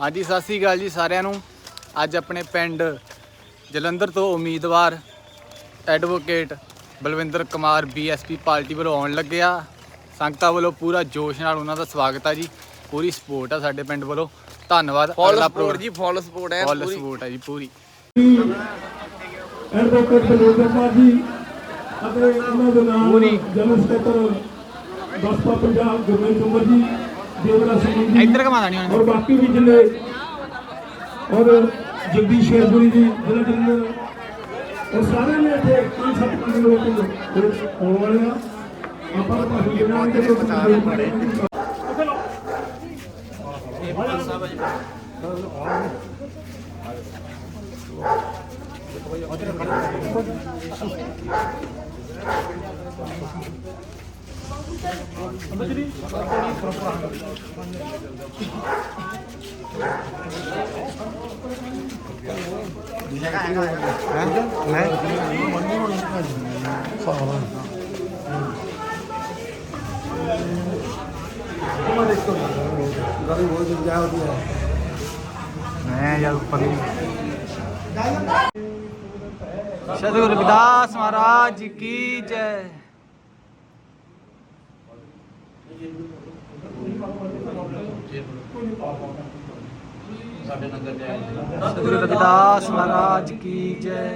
ਹਾਂਜੀ ਸਤਿ ਸ੍ਰੀ ਅਕਾਲ ਜੀ ਸਾਰਿਆਂ ਨੂੰ। ਅੱਜ ਆਪਣੇ ਪਿੰਡ ਜਲੰਧਰ ਤੋਂ ਉਮੀਦਵਾਰ advocate Balwinder Kumar BSP party ਵੱਲੋਂ ਆਉਣ ਲੱਗਿਆ ਸੰਗਤਾਂ ਵੱਲੋਂ ਪੂਰਾ ਜੋਸ਼ ਨਾਲ ਉਹਨਾਂ ਦਾ ਸਵਾਗਤ ਆ ਜੀ। ਪੂਰੀ ਸਪੋਰਟ ਆ ਸਾਡੇ ਪਿੰਡ ਵੱਲੋਂ। ਧੰਨਵਾਦ ਫੁੱਲ ਅਗਲਾ ਸਪੋਰਟ ਜੀ ਫੁੱਲ ਸਪੋਰਟ ਹੈ ਫੁੱਲ ਪੂਰੀ। ਸਪੋਰਟ ਆ ਜੀ ਪੂਰੀ। ਐਡਵੋਕੇਟ ਬਲਵਿੰਦਰ ਕੁਮਾਰ ਜੀ ਅਤੇ ਉਹਨਾਂ ਦੇ ਨਾਲ। ਜਨਰਲ ਸਕੱਤਰ ਬਸਪਾ ਪੰਜਾਬ ਗੁਰਮੇਲ ਕੁਮਾਰ ਜੀ ਦੇਵਰਾ ਸਿੰਘ ਜੀ। ਇੱਧਰ ਘੁਮਾ ਦੇਣੀ ਔਰ ਬਾਕੀ ਵੀ ਜਿੰਨੇ ਔਰ ਜਗਦੀਸ਼ ਸ਼ੇਰਪੁਰੀ ਜੀ ਜ਼ਿਲ੍ਹਾ ਜਲੰਧਰ ਉਹ ਸਾਰੇ ਨੇ ਇੱਥੇ ਪੰਜ ਸੱਤ ਪੰਜ ਲੋਕ ਆਉਣ ਵਾਲੇ ਆ। ਆਪਾਂ ਨੂੰ ਭਾਸ਼ਣ ਦੇਣਾ ਹੈ ਕਿ ਤੁਸੀਂ ਮੈਂ ਯਾਰ ਉੱਪਰ ਸਤਿਗੁਰੂ ਰਵਿਦਾਸ ਮਹਾਰਾਜ ਕੀ ਜੈ। ਸਤਿਗੁਰੂ ਰਵਿਦਾਸ ਮਹਾਰਾਜ ਕੀ ਜੈ।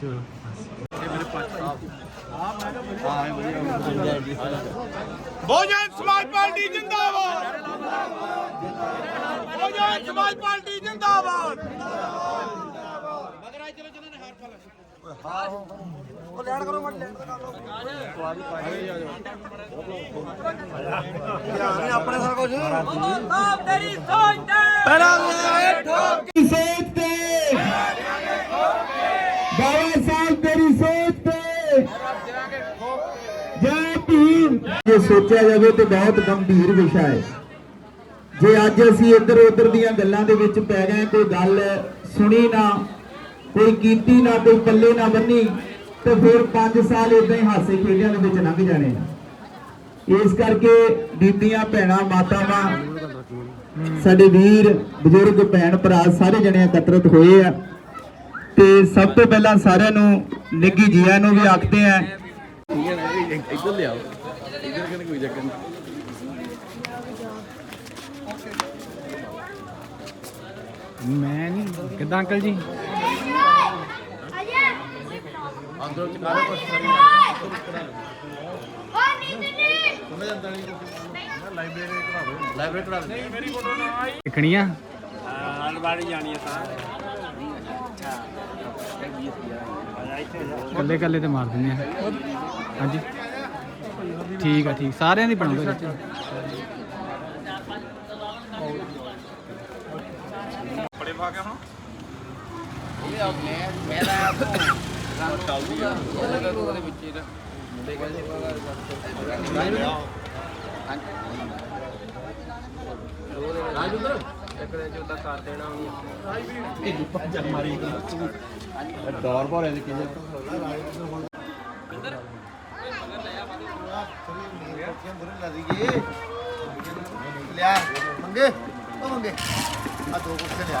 ਚਲੋ ਬਹੁਜਨ ਸਮਾਜ ਪਾਰਟੀ ਜਿੰਦਾਬਾਦ। ਬਹੁਜਨ ਸਮਾਜ ਪਾਰਟੀ ਜਿੰਦਾਬਾਦ। ਤੇਰੀ ਸੋਚ ਤੇ ਬਾਬਾ ਸਾਹਿਬ ਤੇਰੀ ਸੋਚ ਤੇ ਜੈ ਭੀਮ ਜੇ ਸੋਚਿਆ ਜਾਵੇ ਤੇ ਬਹੁਤ ਗੰਭੀਰ ਵਿਸ਼ਾ ਹੈ ਜੇ ਅੱਜ ਅਸੀਂ ਇੱਧਰ ਉੱਧਰ ਦੀਆਂ ਗੱਲਾਂ ਦੇ ਵਿੱਚ ਪੈ ਗਏ ਕੋਈ ਗੱਲ ਸੁਣੀ ਨਾ ਕੋਈ ਕੀਤੀ ਨਾ ਕੋਈ ਪੱਲੇ ਨਾ ਬੰਨੀ, ਤੇ ਫਿਰ 5 ਸਾਲ ਇਦਾਂ ਹੀ ਹਾਸੇ ਖੇਡਿਆਂ ਦੇ ਵਿੱਚ ਲੰਘ ਜਾਣੇ ਇਸ ਕਰਕੇ ਬੀਬੀਆਂ, ਭੈਣਾਂ, ਮਾਤਾਵਾਂ, ਸਾਡੇ ਵੀਰ, ਬਜ਼ੁਰਗ, ਭੈਣ ਭਰਾ ਸਾਰੇ ਜਣੇ ਇਕੱਤਰਤ ਹੋਏ ਆ। ਤੇ ਸਭ ਤੋਂ ਪਹਿਲਾਂ ਸਾਰਿਆਂ ਨੂੰ ਨਿੱਗੀ ਜੀਆਂ ਨੂੰ ਵੀ ਆਖਦੇ ਆ। ਇੱਧਰ ਲਿਆਓ ਇੱਧਰ ਕਿਹਨੇ ਕੋਈ ਚੱਕਰ ਮੈਂ ਨਹੀਂ ਕਿਦਾਂ ਅੰਕਲ ਜੀ? ਕੁਛ ਕਰੀ ਲਾਇਬ੍ਰੇਰੀ ਕਰਾ ਦੇ ਦੇਖਣੀ ਆ ਅਲਵਾੜੀ ਜਾਣੀ ਤਾਂ। ਕੱਲੇ ਕੱਲੇ ਤੇ ਮਾਰ ਦਿੰਦੇ ਆ। ਹਾਂਜੀ। ਠੀਕ ਆ ਠੀਕ। ਸਾਰਿਆਂ ਦੀ ਬਣਾਉਂਦਾ ਜੀ। ਬੜੇ ਕੇ ਹੁਣ ਇਹ ਆ ਮੈਂ ਮੈਂ ਤਾਂ ਚੱਲਦੀ ਆ ਉਹਦੇ ਵਿੱਚ ਹੀ ਮੁੰਡੇ ਕਹਿੰਦੇ ਰਾਜੁੰਦਰ ਇੱਕ ਦੇ ਜੋ ਕਰ ਦੇਣਾ ਦੌਰ ਭਰੇ ਦੇ ਕਿਹਦੇ ਲਿਆ ਮੰਗੇ ਉਹ ਮੰਗੇ ਆ ਦੋ ਕੁਰਸੇ ਲਿਆ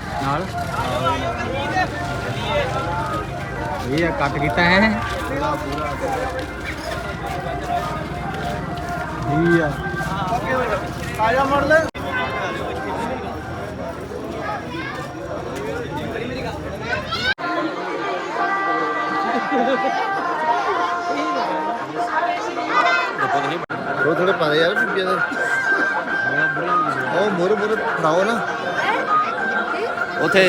ਨਾਲ। ਇਹ ਆ, ਕੱਟ ਕੀਤਾ ਹੈ। ਇਹ ਆ। ਆਇਆ ਮੜ ਲੈ ਉਹ ਥੋੜੇ ਪਾ ਯਾਰ ਬੀਬੀਆਂ ਦੇ। ਉਹ ਮੁਰ ਮੁਰ ਫੜਾਓ ਨਾ। ਉਥੇ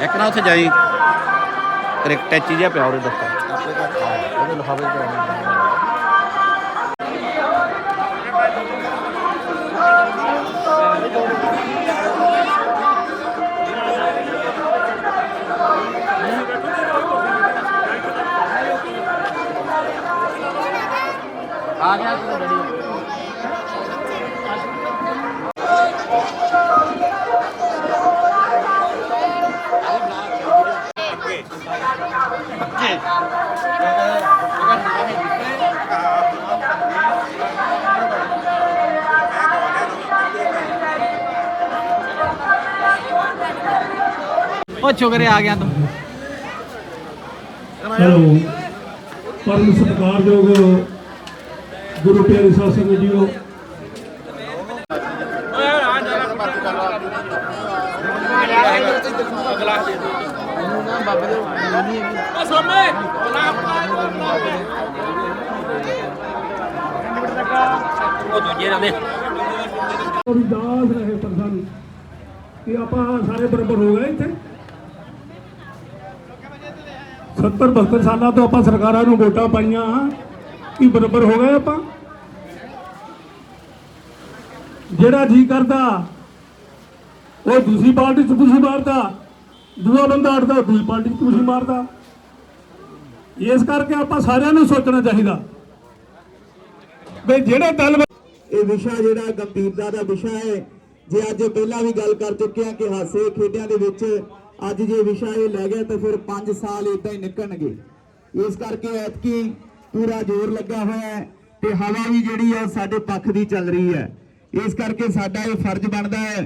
ਇੱਕ ਨਾ ਉਥੇ ਜਾਈ ਕ੍ਰਿਕਟ ਟੈਚੀ ਜਿਹਾ ਪਿਆ ਉਹਦੇ ਦੱਸੋ ਉਹਦੇ ਲਿਖਾਵੇ ਆ ਗਿਆ ਤੂੰ ਉਹ ਚੁਗਰੇ ਆ ਗਿਆ ਤੂੰ। ਹੈਲੋ ਪਰਮ ਸਤਿਕਾਰਯੋਗ ਗੁਰੂ ਪਿਆਰੇ ਸਾਧ ਸੰਗਤ ਜੀਓ। ਉਹ ਦਾਸ ਰਹੇ ਪਰ ਸਾਨੂੰ। ਕਿ ਆਪਾਂ ਸਾਰੇ ਬਰਾਬਰ ਹੋ ਗਏ ਇੱਥੇ। 70 72 ਸਾਲਾਂ ਤੋਂ ਆਪਾਂ ਸਰਕਾਰਾਂ ਨੂੰ ਵੋਟਾਂ ਪਾਈਆਂ ਕੀ ਬਰਾਬਰ ਹੋ ਗਏ ਆਪਾਂ? ਜਿਹੜਾ ਜੀ ਕਰਦਾ, ਉਹ ਦੂਸਰੀ ਪਾਰਟੀ ਚ ਤੁਸੀਂ ਮਾਰਦਾ, ਦੂਆ ਬੰਦਾ ਅੜਦਾ ਦੂਜੀ ਪਾਰਟੀ ਚ ਤੁਸੀਂ ਮਾਰਦਾ। ਇਸ ਕਰਕੇ ਆਪਾਂ ਸਾਰਿਆਂ ਨੂੰ ਸੋਚਣਾ ਚਾਹੀਦਾ। ਵੀ ਜਿਹੜੇ ਦਲ ਇਹ ਵਿਸ਼ਾ ਜਿਹੜਾ ਗੰਭੀਰਤਾ ਦਾ ਵਿਸ਼ਾ ਹੈ, ਜੇ ਅੱਜ ਪਹਿਲਾਂ ਵੀ ਗੱਲ ਕਰ ਚੁੱਕੇ ਹਾਂ ਕਿ ਹਾਸੇ ਖੇਡਿਆਂ ਦੇ ਵਿੱਚ ਅੱਜ ਜੇ ਵਿਸ਼ਾ ਇਹ ਲੈ ਗਿਆ ਤਾਂ ਫਿਰ 5 ਸਾਲ ਇਦਾਂ ਹੀ ਨਿਕਲਣਗੇ। ਇਸ ਕਰਕੇ ਐਤਕੀ ਪੂਰਾ ਜ਼ੋਰ ਲੱਗਾ ਹੋਇਆ ਹੈ ਤੇ ਹਵਾ ਵੀ ਜਿਹੜੀ ਹੈ ਸਾਡੇ ਪੱਖ ਦੀ ਚੱਲ ਰਹੀ ਹੈ। ਇਸ ਕਰਕੇ ਸਾਡਾ ਇਹ ਫਰਜ਼ ਬਣਦਾ ਹੈ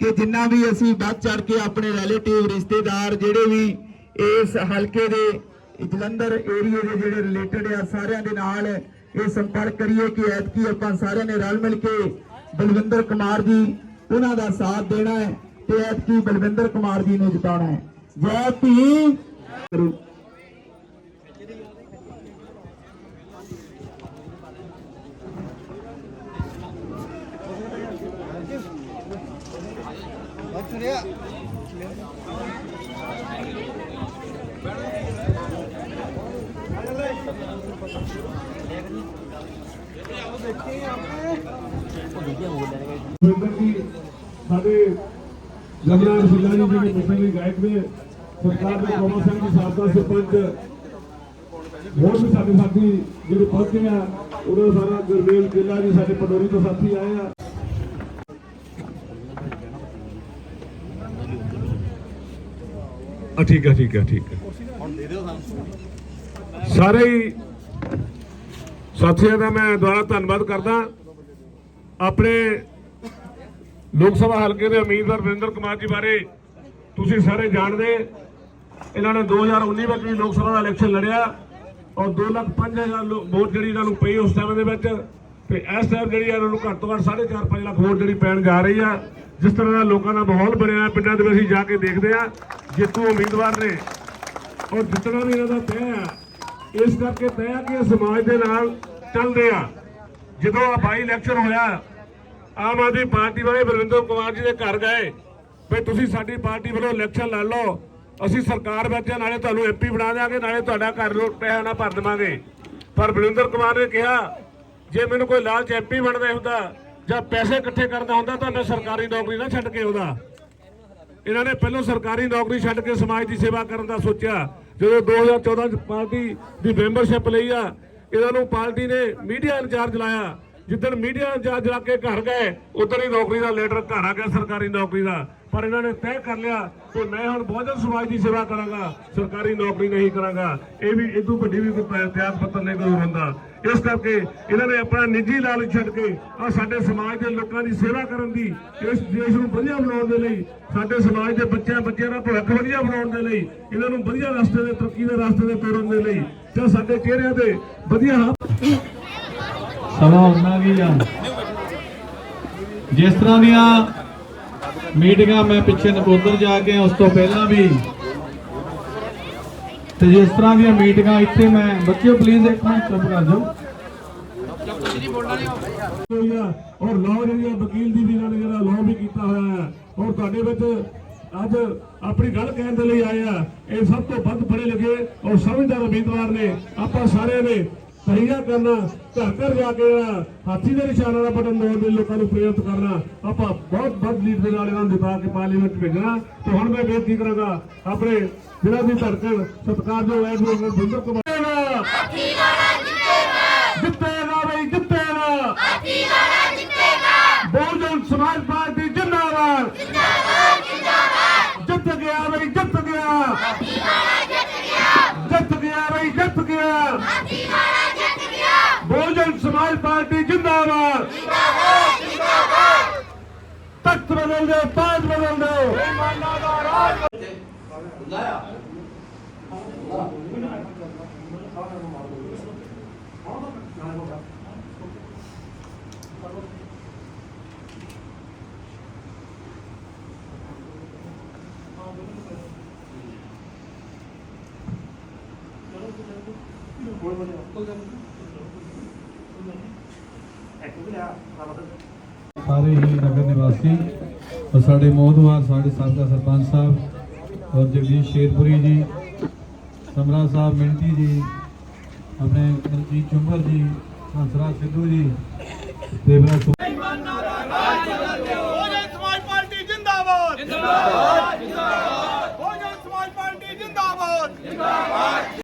ਕਿ ਜਿੰਨਾ ਵੀ ਅਸੀਂ ਵੱਧ ਚੜ ਕੇ ਆਪਣੇ ਰਿਲੇਟਿਵ ਰਿਸ਼ਤੇਦਾਰ ਜਿਹੜੇ ਵੀ ਇਸ ਹਲਕੇ ਦੇ ਜਲੰਧਰ ਏਰੀਆ ਦੇ ਜਿਹੜੇ ਰਿਲੇਟਡ ਆ, ਸਾਰਿਆਂ ਦੇ ਨਾਲ ਇਹ ਸੰਪਰਕ ਕਰੀਏ ਕਿ ਐਤਕੀ ਆਪਾਂ ਸਾਰਿਆਂ ਨੇ ਰਲ ਮਿਲ ਕੇ ਬਲਵਿੰਦਰ ਕੁਮਾਰ ਜੀ, ਉਹਨਾਂ ਦਾ ਸਾਥ ਦੇਣਾ ਹੈ। ਤੇ ਐਤਕੀ ਬਲਵਿੰਦਰ ਕੁਮਾਰ ਜੀ ਨੂੰ ਜਿਤਾਉਣਾ ਹੈ। ਜੈ ਭੀਮ। ਕਰੋ ਜੀ ਸਾਡੇ ਜਮਨਾ ਰਸੀਲਾ ਜੀ ਜਿਹੜੇ ਮੁਸਲਿਮ ਗਾਇਕ ਨੇ, ਸਰਕਾਰ ਦੇ ਕੋਮਾ ਸਿੰਘ ਜੀ, ਸਾਬਕਾ ਸਰਪੰਚ, ਹੋਰ ਵੀ ਸਾਡੇ ਸਾਥੀ ਜਿਹੜੇ ਪਹੁੰਚੇ ਆ ਉਹਨਾਂ ਸਾਰਾ ਗੁਰਮੇਲ ਕਿਲਾ ਜੀ, ਸਾਡੇ ਪਡੋਰੀ ਤੋਂ ਸਾਥੀ ਆਏ ਆ। ਆ, ਠੀਕ ਹੈ ਠੀਕ ਹੈ ਠੀਕ ਹੈ ਸਾਰੇ ਹੀ ਸਾਥੀਆਂ ਦਾ ਮੈਂ ਦੁਆਰਾ ਧੰਨਵਾਦ ਕਰਦਾ। ਆਪਣੇ ਲੋਕ ਸਭਾ ਹਲਕੇ ਦੇ ਉਮੀਦਵਾਰ ਵਰਿੰਦਰ ਕੁਮਾਰ ਜੀ ਬਾਰੇ ਤੁਸੀਂ ਸਾਰੇ ਜਾਣਦੇ। ਇਹਨਾਂ ਨੇ 2019 ਵਿੱਚ ਵੀ ਲੋਕ ਸਭਾ ਦਾ ਇਲੈਕਸ਼ਨ ਲੜਿਆ ਔਰ 2 ਲੱਖ 5000 ਵੋਟ ਜਿਹੜੀ ਇਹਨਾਂ ਨੂੰ ਪਈ ਉਸ ਟਾਈਮ ਦੇ ਵਿੱਚ। ਤੇ ਇਸ ਟਾਈਮ ਜਿਹੜੀ ਇਹਨਾਂ ਨੂੰ ਘੱਟ ਤੋਂ ਘੱਟ 4.5 5 ਲੱਖ ਵੋਟ ਜਿਹੜੀ ਪੈਣ ਜਾ ਰਹੀ ਆ। ਜਿਸ ਤਰ੍ਹਾਂ ਦਾ ਲੋਕਾਂ ਦਾ ਮਾਹੌਲ ਬਣਿਆ ਪਿੰਡਾਂ ਦੇ ਵਿੱਚ ਅਸੀਂ ਜਾ ਕੇ ਦੇਖਦੇ ਆ ਜੇਤੂ ਉਮੀਦਵਾਰ ਨੇ। ਔਰ ਜਿੱਤਣਾ ਵੀ ਇਹਨਾਂ ਦਾ ਤੈਅ ਆ, ਇਸ ਕਰਕੇ ਤੈਅ ਕਿ ਇਹ ਸਮਾਜ ਦੇ ਨਾਲ ਚੱਲਦੇ ਆ ਜਦੋਂ ਆ ਬਾਈ ਇਲੈਕਸ਼ਨ ਹੋਇਆ ਆਮ ਆਦਮੀ ਪਾਰਟੀ ਵਾਲੇ ਬਲਵਿੰਦਰ ਕੁਮਾਰ ਜੀ ਦੇ ਘਰ ਗਏ ਵੀ ਤੁਸੀਂ ਸਾਡੀ ਪਾਰਟੀ ਵੱਲੋਂ ਇਲੈਕਸ਼ਨ ਲੜ ਲਓ। ਅਸੀਂ ਸਰਕਾਰ ਵਿੱਚ ਨਾਲੇ ਤੁਹਾਨੂੰ ਐਮਪੀ ਬਣਾ ਦਿਆਂਗੇ, ਨਾਲੇ ਤੁਹਾਡਾ ਘਰ ਨੂੰ ਪੈਸਾ ਨਾ ਭਰ ਦੇਵਾਂਗੇ। ਪਰ ਬਲਵਿੰਦਰ ਕੁਮਾਰ ਨੇ ਕਿਹਾ, ਜੇ ਮੈਨੂੰ ਕੋਈ ਲਾਲਚ ਐਮਪੀ ਬਣਦਾ ਹੁੰਦਾ ਜਾਂ ਪੈਸੇ ਇਕੱਠੇ ਕਰਦਾ ਹੁੰਦਾ ਤਾਂ ਮੈਂ ਸਰਕਾਰੀ ਨੌਕਰੀ ਨਾ ਛੱਡ ਕੇ ਆਉਂਦਾ। ਇਹਨਾਂ ਨੇ ਪਹਿਲਾਂ ਸਰਕਾਰੀ ਨੌਕਰੀ ਛੱਡ ਕੇ ਸਮਾਜ ਦੀ ਸੇਵਾ ਕਰਨ ਦਾ ਸੋਚਿਆ। ਜਦੋਂ 2014 ਚ ਪਾਰਟੀ ਦੀ ਮੈਂਬਰਸ਼ਿਪ ਲਈ ਆ, ਇਹਨਾਂ ਨੂੰ ਪਾਰਟੀ ਨੇ ਮੀਡੀਆ ਇੰਚਾਰਜ ਲਾਇਆ। ਜਿੱਦਣ ਮੀਡੀਆ ਇੰਚਾਰਜ ਲਾ ਕੇ ਘਰ ਗਏ ਉਦੋਂ ਹੀ ਨੌਕਰੀ ਦਾ ਲੈਟਰ ਘਰ ਆ ਗਿਆ ਸਰਕਾਰੀ ਨੌਕਰੀ ਦਾ। ਪਰ ਇਹਨਾਂ ਨੇ ਤੈਅ ਕਰ ਲਿਆ ਕਿ ਮੈਂ ਹੁਣ ਬਹੁਜਨ ਸਮਾਜ ਦੀ ਸੇਵਾ ਕਰਾਂਗਾ, ਸਰਕਾਰੀ ਨੌਕਰੀ ਨਹੀਂ ਕਰਾਂਗਾ। ਇਹ ਵੀ ਇਦੋਂ ਵੱਡੀ ਵੀ ਕੋਈ ਇਤਿਹਾਸ ਪੱਤਰ ਨਹੀਂ ਕੋਈ ਹੁੰਦਾ। ਇਸ ਕਰਕੇ ਇਹਨਾਂ ਨੇ ਆਪਣਾ ਨਿੱਜੀ ਲਾਲਚ ਛੱਡ ਕੇ ਆ ਸਾਡੇ ਸਮਾਜ ਦੇ ਲੋਕਾਂ ਦੀ ਸੇਵਾ ਕਰਨ ਦੀ, ਇਸ ਦੇਸ਼ ਨੂੰ ਵਧੀਆ ਬਣਾਉਣ ਦੇ ਲਈ, ਸਾਡੇ ਸਮਾਜ ਦੇ ਬੱਚਿਆਂ ਬੱਚਿਆਂ ਦਾ ਭਵਿੱਖ ਵਧੀਆ ਬਣਾਉਣ ਦੇ ਲਈ, ਇਹਨਾਂ ਨੂੰ ਵਧੀਆ ਰਸਤੇ ਦੇ, ਤਰੱਕੀ ਦੇ ਰਸਤੇ ਦੇ ਤੋਰਨ ਦੇ ਲਈ, ਜਾਂ ਸਾਡੇ ਚਿਹਰਿਆਂ ਤੇ ਵਧੀਆ ਹੱਥ ਸਮਾਂ ਉਹਨਾਂ ਵੀ ਆ ਜਿਸ ਤਰ੍ਹਾਂ ਦੀਆਂ ਮੀਟਿੰਗਾਂ ਮੈਂ ਪਿੱਛੇ ਨਕੋਦਰ ਜਾ ਕੇ ਉਸ ਤੋਂ ਪਹਿਲਾਂ ਵੀ ਤੇ ਜਿਸ ਤਰ੍ਹਾਂ ਦੀਆਂ ਮੀਟਿੰਗਾਂ ਇੱਥੇ ਮੈਂ ਬੱਚਿਓ ਪਲੀਜ਼ ਇੱਕ ਮਿੰਟ ਚੁੱਪ ਕਰ ਜਾਓ। ਔਰ ਲਾਅ ਜਿਹੜੀ ਵਕੀਲ ਦੀ ਵੀ ਇਹਨਾਂ ਨੇ ਜਿਹੜਾ ਲਾਅ ਵੀ ਕੀਤਾ ਹੋਇਆ ਹੈ, ਔਰ ਤੁਹਾਡੇ ਵਿੱਚ ਅੱਜ ਆਪਣੀ ਗੱਲ ਕਹਿਣ ਦੇ ਲਈ ਆਏ ਆ, ਇਹ ਸਭ ਤੋਂ ਵੱਧ ਪੜ੍ਹੇ ਲਿਖੇ ਔਰ ਸਮਝਦਾਰ ਉਮੀਦਵਾਰ ਨੇ ਆਪਾਂ ਸਾਰਿਆਂ ਨੇ ਤਹੀਆ ਕਰਨਾ, ਘਰ ਘਰ ਜਾ ਕੇ ਜਿਹੜਾ ਹਾਥੀ ਦੇ ਨਿਸ਼ਾਨਾਂ ਦਾ ਬਟਨ ਦਬਾਉਣ ਦੇ ਲੋਕਾਂ ਨੂੰ ਪ੍ਰੇਰਿਤ ਕਰਨਾ, ਆਪਾਂ ਬਹੁਤ ਵੱਧ ਲੀਡ ਦੇ ਨਾਲ ਇਹਨਾਂ ਨੂੰ ਦਿਖਾ ਕੇ ਪਾਰਲੀਮੈਂਟ ਭੇਜਣਾ। ਤੇ ਹੁਣ ਮੈਂ ਬੇਨਤੀ ਕਰਾਂਗਾ, ਆਪਣੇ ਜਿਹੜਾ ਵੀ ਧੜਕਣ, ਸਤਿਕਾਰਯੋਗ ਐਡਵੋਕੇਟ ਬਿੰਦਰ ਕੁਮਾਰ ਜਿੱਤੇਗਾ ਬਈ ਜਿੱਤੇਗਾ ਬਦਲ ਦਿਓ ਤਾਜ ਬਦਲ ਦਿਓ ਸਾਰੇ ਹੀ ਨਗਰ ਨਿਵਾਸੀ ਔਰ ਸਾਡੇ ਮੋਹਦਵਾਰ, ਸਾਡੇ ਸਾਬਕਾ ਸਰਪੰਚ ਸਾਹਿਬ ਔਰ ਜਗਦੀਸ਼ ਸ਼ੇਰਪੁਰੀ ਜੀ ਸਮਰਾ ਸਾਹਿਬ ਮਿੰਟੀ ਜੀ, ਆਪਣੇ ਮਨਜੀਤ ਚੁੰਬਰ ਜੀ, ਹੰਸਰਾਜ ਸਿੱਧੂ ਜੀ ਦੇਵਰਾ ਸਮਾਜ ਪਾਰਟੀ ਜਿੰਦਾਬਾਦ। ਜਿੰਦਾਬਾਦ ਜਿੰਦਾਬਾਦ ਸਮਾਜ ਪਾਰਟੀ ਜਿੰਦਾਬਾਦ ਜਿੰਦਾਬਾਦ।